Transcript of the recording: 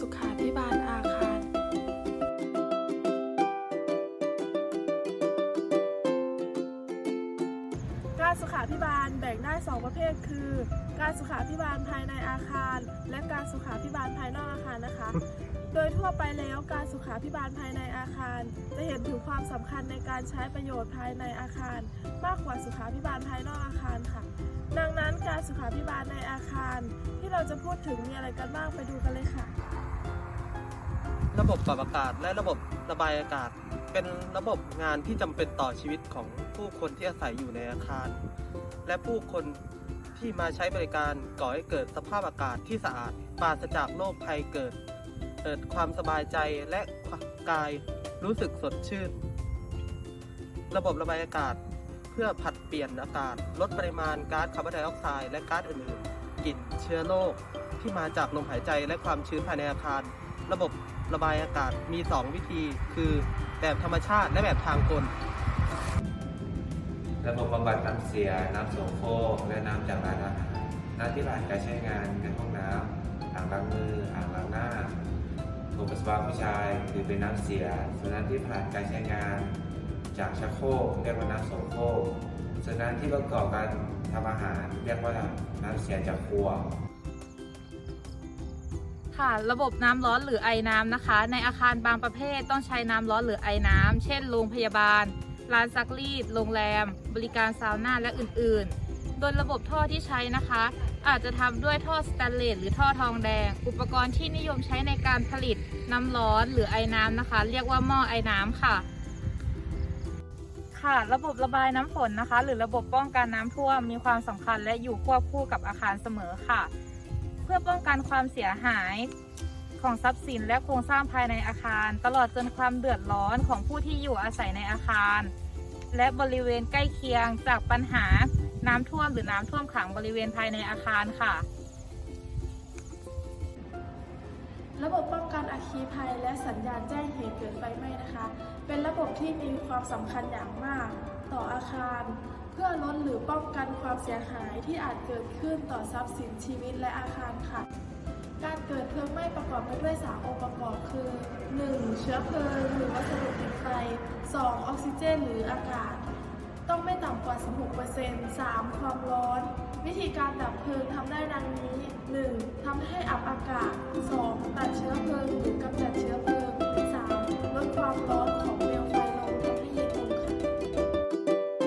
สุขาพิบาลอาคารการสุขาพิบาลแบ่งได้ 2 ประเภท คือ การสุขาพิบาลภายในอาคาร และการสุขาพิบาลภายนอกอาคารนะคะ โดยทั่วไปแล้วการสุขาพิบาลภายในอาคาร จะเห็นถึงความสำคัญในการใช้ประโยชน์ภายในอาคาร มากกว่าสุขาพิบาลภายนอกอาคารค่ะ ดังนั้นการสุขาพิบาลในอาคาร ที่เราจะพูดถึงมีอะไรกันบ้างไปดูกันเลยค่ะ ระบบปรับอากาศและระบบระบายอากาศ เป็นระบบงานที่จำเป็นต่อชีวิตของผู้คนที่อาศัยอยู่ในอาคาร และผู้คนที่มาใช้บริการก่อให้เกิดสภาพอากาศที่สะอาดปราศจากโรคภัยเกิด เกิดความสบายใจและกายรู้สึกสดชื่น ระบบระบายอากาศเพื่อผัดเปลี่ยนอากาศ ลดปริมาณก๊าซคาร์บอนไดออกไซด์และก๊าซอื่นๆกลิ่นเชื้อโรคที่มาจากลมหายใจและความชื้นภายในอาคาร ระบบระบายอากาศมี 2 วิธี คือแบบธรรมชาติและแบบทางกล ระบบบำบัดน้ำเสีย น้ำโสโครกและน้ำจากร้านอาหารน้ำที่ผ่านการใช้งานในห้องน้ำอ่างล้างมืออ่างล้างหน้าโถปัสสาวะผู้ชายคือเป็นน้ำเสีย ส่วนน้ำที่ผ่านการใช้งาน จากชักโครกเรียกว่าน้ำโสโครกส่วนน้ำที่ประกอบการทำอาหารเรียกว่าน้ำเสียจากครัว ค่ะ ระบบน้ำร้อนหรือไอน้ำนะคะ ในอาคารบางประเภทต้องใช้น้ำร้อนหรือไอน้ำเช่น โรงพยาบาล ร้านซักรีด โรงแรม บริการซาวน่าและอื่น ๆ โดยระบบท่อที่ใช้นะคะ อาจจะทำด้วยท่อสแตนเลสหรือท่อทองแดง อุปกรณ์ที่นิยมใช้ในการผลิตน้ำร้อนหรือไอน้ำนะคะ เรียกว่าหม้อไอน้ำค่ะค่ะระบบระบายน้ำฝนนะคะ หรือระบบป้องกันน้ำท่วมมีความสำคัญและอยู่ควบคู่กับอาคารเสมอค่ะ เพื่อป้องกันความเสียหายของทรัพย์สินและโครงสร้างภายในอาคาร ตลอดจนความเดือดร้อนของผู้ที่อยู่อาศัยในอาคาร และบริเวณใกล้เคียงจากปัญหาน้ำท่วมหรือน้ำท่วมขังบริเวณภายในอาคารค่ะ ระบบป้องกันอัคคีภัยและสัญญาณแจ้งเหตุเกิดไฟไหม้นะคะ เป็นระบบที่มีความสำคัญอย่างมาก ต่ออาคาร เพื่อลดหรือป้องกันความเสียหายที่อาจเกิดขึ้นต่อทรัพย์สินชีวิตและอาคารค่ะ การเกิดเพลิงไหม้ประกอบไปด้วย 3 องค์ประกอบคือ 1. เชื้อเพลิงหรือวัสดุติดไฟ 2. ออกซิเจนหรืออากาศ ต้องไม่ต่ำกว่า 16% 3. ความร้อน วิธีการดับเพลิงทำได้ดังนี้ 1. ทำให้อับอากาศ 2. ตัดเชื้อเพลิงหรือกำจัดเชื้อเพลิง 3. ลดความร้อน